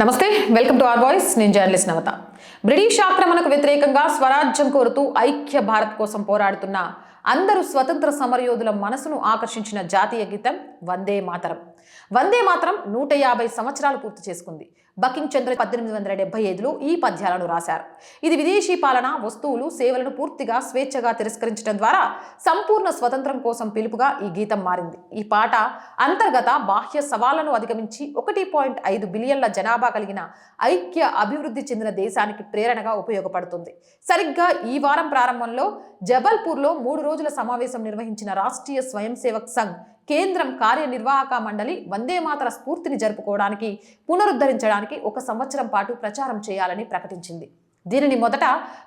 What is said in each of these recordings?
నమస్తే welcome to R voice. నేను journalist నవత. British ఆక్రమణకు వ్యతిరేకంగా స్వరాజ్యం కోరుతూ ఐక్య భారత్ కోసం పోరాడుతున్న అందరూ స్వతంత్ర సమరయోధుల మనసును ఆకర్షించిన జాతీయ గీతం వందే మాతరం వందే మాత్రం నూట యాభై సంవత్సరాలు పూర్తి చేసుకుంది. బకింగ్ చంద్ర పద్దెనిమిది వందల డెబ్బై ఐదులో ఈ పద్యాలను రాశారు. ఇది విదేశీ పాలన వస్తువులు సేవలను పూర్తిగా స్వేచ్ఛగా తిరస్కరించడం ద్వారా సంపూర్ణ స్వతంత్రం కోసం పిలుపుగా ఈ గీతం మారింది. ఈ పాట అంతర్గత బాహ్య సవాళ్ళను అధిగమించి ఒకటి పాయింట్ ఐదు బిలియన్ల జనాభా కలిగిన ఐక్య అభివృద్ధి చెందిన దేశానికి ప్రేరణగా ఉపయోగపడుతుంది. సరిగ్గా ఈ వారం ప్రారంభంలో జబల్పూర్లో మూడు రోజుల సమావేశం నిర్వహించిన రాష్ట్రీయ స్వయం సేవక్ సంఘ్ కేంద్రం కార్యనిర్వాహక మండలి వందే మాతర స్ఫూర్తిని జరుపుకోవడానికి పునరుద్ధరించడానికి ఒక సంవత్సరం పాటు ప్రచారం చేయాలని ప్రకటించింది. దీనిని మొదట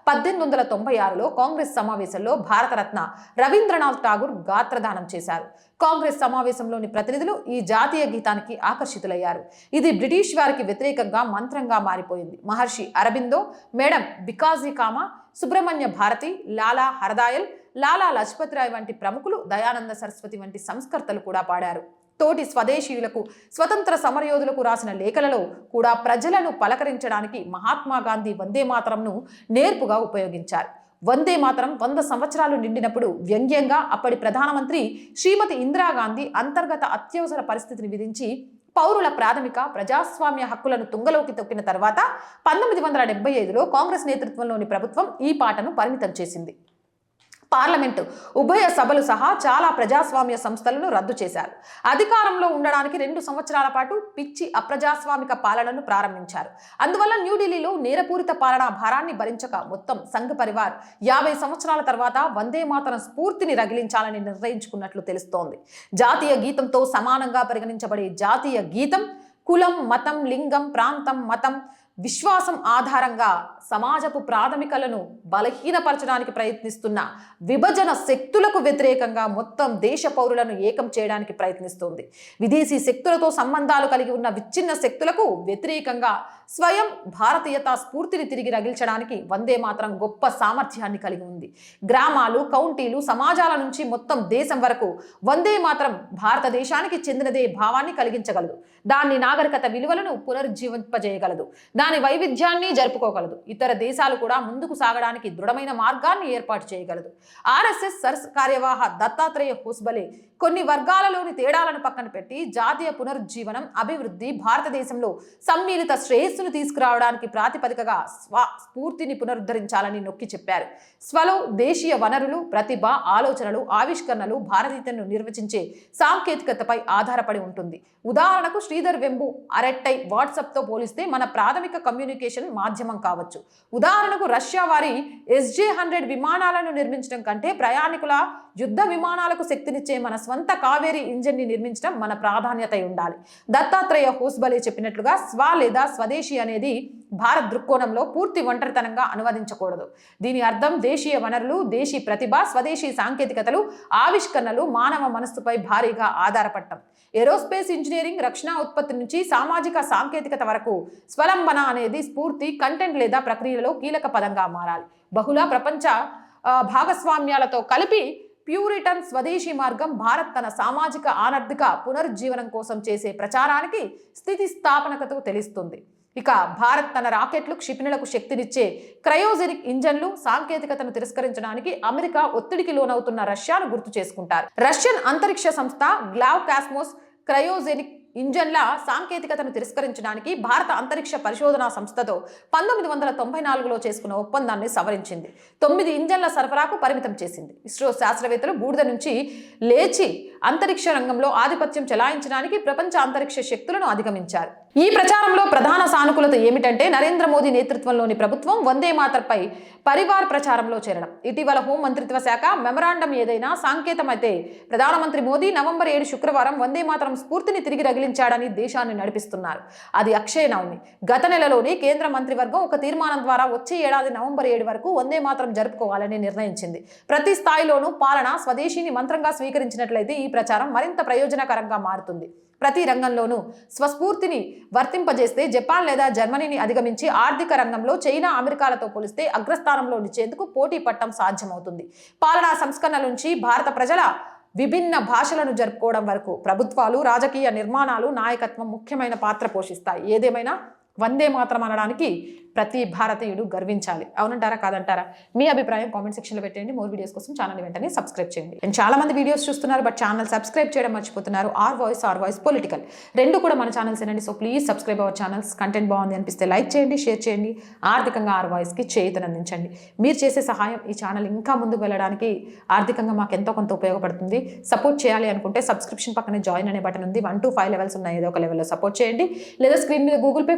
పద్దెనిమిది వందల తొంభై ఆరులో కాంగ్రెస్ సమావేశంలో భారతరత్న రవీంద్రనాథ్ ఠాగూర్ గాత్రదానం చేశారు. కాంగ్రెస్ సమావేశంలోని ప్రతినిధులు ఈ జాతీయ గీతానికి ఆకర్షితులయ్యారు. ఇది బ్రిటిష్ వారికి వ్యతిరేకంగా మంత్రంగా మారిపోయింది. మహర్షి అరబిందో మేడం బికాజీ కామా సుబ్రహ్మణ్య భారతి లాలా హరదాయల్ లాలా లజపత్ రాయ్ వంటి ప్రముఖులు దయానంద సరస్వతి వంటి సంస్కర్తలు కూడా పాడారు. తోటి స్వదేశీయులకు స్వతంత్ర సమరయోధులకు రాసిన లేఖలలో కూడా ప్రజలను పలకరించడానికి మహాత్మా గాంధీ వందే మాతరంను నేర్పుగా ఉపయోగించారు. వందే మాతరం వంద సంవత్సరాలు నిండినప్పుడు వ్యంగ్యంగా అప్పటి ప్రధానమంత్రి శ్రీమతి ఇందిరాగాంధీ అంతర్గత అత్యవసర పరిస్థితిని విధించి పౌరుల ప్రాథమిక ప్రజాస్వామ్య హక్కులను తుంగలోకి తొక్కిన తర్వాత పంతొమ్మిది వందల డెబ్బై ఐదులో కాంగ్రెస్ నేతృత్వంలోని ప్రభుత్వం ఈ పాటను పరిమితం చేసింది. పార్లమెంటు ఉభయ సభలు సహా చాలా ప్రజాస్వామ్య సంస్థలను రద్దు చేశారు. అధికారంలో ఉండడానికి రెండు సంవత్సరాల పాటు పిచ్చి అప్రజాస్వామిక పాలనను ప్రారంభించారు. అందువల్ల న్యూఢిల్లీలో నేరపూరిత పాలనా భారాన్ని భరించక మొత్తం సంఘ పరివార్ యాభై సంవత్సరాల తర్వాత వందే మాతరం స్ఫూర్తిని రగిలించాలని నిర్ణయించుకున్నట్లు తెలుస్తోంది. జాతీయ గీతంతో సమానంగా పరిగణించబడే జాతీయ గీతం కులం మతం లింగం ప్రాంతం మతం విశ్వాసం ఆధారంగా సమాజపు ప్రాథమికలను బలహీనపరచడానికి ప్రయత్నిస్తున్న విభజన శక్తులకు వ్యతిరేకంగా మొత్తం దేశ పౌరులను ఏకం చేయడానికి ప్రయత్నిస్తుంది. విదేశీ శక్తులతో సంబంధాలు కలిగి ఉన్న విచ్ఛిన్న శక్తులకు వ్యతిరేకంగా స్వయం భారతీయత స్ఫూర్తిని తిరిగి రగిల్చడానికి వందే మాత్రం గొప్ప సామర్థ్యాన్ని కలిగి ఉంది. గ్రామాలు కౌంటీలు సమాజాల నుంచి మొత్తం దేశం వరకు వందే మాత్రం భారతదేశానికి చెందినదే భావాన్ని కలిగించగలదు. దాన్ని నాగరికత విలువలను పునరుజ్జీవింపజేయగలదు. దాని వైవిధ్యాన్ని జరుపుకోగలదు. ఇతర దేశాలు కూడా ముందుకు సాగడానికి దృఢమైన మార్గాన్ని ఏర్పాటు చేయగలదు. ఆర్ఎస్ఎస్ సర్స్ కార్యవాహ దత్తాత్రేయ హోస్బలే కొన్ని వర్గాలలోని తేడాలను పక్కన పెట్టి జాతీయ పునరుజ్జీవనం అభివృద్ధి భారతదేశంలో సమ్మిళిత శ్రేయస్సును తీసుకురావడానికి ప్రాతిపదికగా స్వ స్ఫూర్తిని పునరుద్ధరించాలని నొక్కి చెప్పారు. స్వలో దేశీయ వనరులు ప్రతిభ ఆలోచనలు ఆవిష్కరణలు భారతీయతను నిర్వచించే సాంకేతికతపై ఆధారపడి ఉంటుంది. ఉదాహరణకు శ్రీధర్ వెంబు అరెట్టై వాట్సాప్తో పోలిస్తే మన ప్రాథమిక కమ్యూనికేషన్ మాధ్యమం కావచ్చు. ఉదాహరణకు రష్యా వారి ఎస్జే హండ్రెడ్ విమానాలను నిర్మించడం కంటే ప్రయాణికుల యుద్ధ విమానాలకు శక్తినిచ్చే మన స్వ సొంత కావేరీ ఇంజిన్ని నిర్మించడం మన ప్రాధాన్యత ఉండాలి. దత్తాత్రేయ హోస్బలే చెప్పినట్లుగా స్వ లేదా స్వదేశీ అనేది భారత్ దృక్కోణంలో పూర్తి ఒంటరితనంగా అనువదించకూడదు. దీని అర్థం దేశీయ వనరులు దేశీ ప్రతిభ స్వదేశీ సాంకేతికతలు ఆవిష్కరణలు మానవ మనస్సుపై భారీగా ఆధారపడటం. ఏరోస్పేస్ ఇంజనీరింగ్ రక్షణ ఉత్పత్తి నుంచి సామాజిక సాంకేతికత వరకు స్వలంబన అనేది స్ఫూర్తి కంటెంట్ లేదా ప్రక్రియలలో కీలక పదంగా మారాలి. బహుళ ప్రపంచ భాగస్వామ్యాలతో కలిపి ప్యూరిటన్ స్వదేశీ మార్గం భారత్ తన సామాజిక ఆనర్థిక పునరుజ్జీవనం కోసం చేసే ప్రచారానికి స్థితిస్థాపనకతో తెలుస్తుంది. ఇక భారత్ తన రాకెట్లు క్షిపణులకు శక్తినిచ్చే క్రయోజెనిక్ ఇంజన్లు సాంకేతికతను తిరస్కరించడానికి అమెరికా ఒత్తిడికి లోనవుతున్న రష్యాను గుర్తు చేసుకుంటారు. రష్యన్ అంతరిక్ష సంస్థ గ్లావ్ కాస్మోస్ క్రయోజెనిక్ ఇంజన్ల సాంకేతికతను తిరస్కరించడానికి భారత అంతరిక్ష పరిశోధనా సంస్థతో పంతొమ్మిది వందల తొంభై నాలుగులో చేసుకున్న ఒప్పందాన్ని సవరించింది. తొమ్మిది ఇంజన్ల సరఫరాకు పరిమితం చేసింది. ఇస్రో శాస్త్రవేత్తలు బూడిద నుంచి లేచి అంతరిక్ష రంగంలో ఆధిపత్యం చెలాయించడానికి ప్రపంచ అంతరిక్ష శక్తులను అధిగమించారు. ఈ ప్రచారంలో ప్రధాన సానుకూలత ఏమిటంటే నరేంద్ర మోదీ నేతృత్వంలోని ప్రభుత్వం వందే మాతర్పై పరివార్ ప్రచారంలో చేరడం. ఇటీవల హోం మంత్రిత్వ శాఖ మెమరాండం ఏదైనా సాంకేతం అయితే ప్రధానమంత్రి మోదీ నవంబర్ ఏడు శుక్రవారం వందే మాతరం స్ఫూర్తిని తిరిగి రగిలించాడని దేశాన్ని నడిపిస్తున్నారు. అది అక్షయ నవమి. గత నెలలోనే కేంద్ర మంత్రివర్గం ఒక తీర్మానం ద్వారా వచ్చే ఏడాది నవంబర్ ఏడు వరకు వందే మాతరం జరుపుకోవాలని నిర్ణయించింది. ప్రతి స్థాయిలోనూ పాలన స్వదేశీని మంత్రంగా స్వీకరించినట్లయితే ఈ ప్రచారం మరింత ప్రయోజనకరంగా మారుతుంది. ప్రతి రంగంలోనూ స్వస్ఫూర్తిని వర్తింపజేస్తే జపాన్ లేదా జర్మనీని అధిగమించి ఆర్థిక రంగంలో చైనా అమెరికాలతో పోలిస్తే అగ్రస్థానంలో నిలిచేందుకు పోటీ పట్టం సాధ్యమవుతుంది. పాలనా సంస్కరణల నుంచి భారత ప్రజల విభిన్న భాషలను జరుపుకోవడం వరకు ప్రభుత్వాలు రాజకీయ నిర్మాణాలు నాయకత్వం ముఖ్యమైన పాత్ర పోషిస్తాయి. ఏదేమైనా వందే మాత్రం అనడానికి ప్రతి భారతీయుడు గర్వించాలి. అవునంటారా? కాదంటారా? మీ అభిప్రాయం కామెంట్ సెక్షన్లో పెట్టండి మోర్ వీడియోస్ కోసం ఛానల్ వెంటనే సబ్స్క్రైబ్ చేయండి. అండ్ చాలా మంది వీడియోస్ చూస్తున్నారు బట్ ఛానల్ సబ్స్క్రైబ్ చేయడం మర్చిపోతున్నారు. R voice R voice political. రెండు కూడా మన ఛానల్స్ ఏనండి. So please subscribe our channels. Content బాగుంది అనిపిస్తే లైక్ చేయండి షేర్ చేయండి. ఆర్థికంగా ఆర్ వాయిస్కి చేయుతనందించండి మీరు చేసే సహాయం ఈ ఛానల్ ఇంకా ముందుకు వెళ్ళడానికి ఆర్థికంగా మాకు ఎంతో కొంత ఉపయోగపడుతుంది. సపోర్ట్ చేయాలి అనుకుంటే సబ్స్క్రిప్షన్ పక్కనే జాయిన్ అనే బటన్ ఉంది. వన్ టు ఫైవ్ లెవెల్స్ ఉన్నాయి. ఏదో ఒక లెవెల్లో సపోర్ట్ చేయండి. లేదా స్క్రీన్ మీద గూగుల్ పే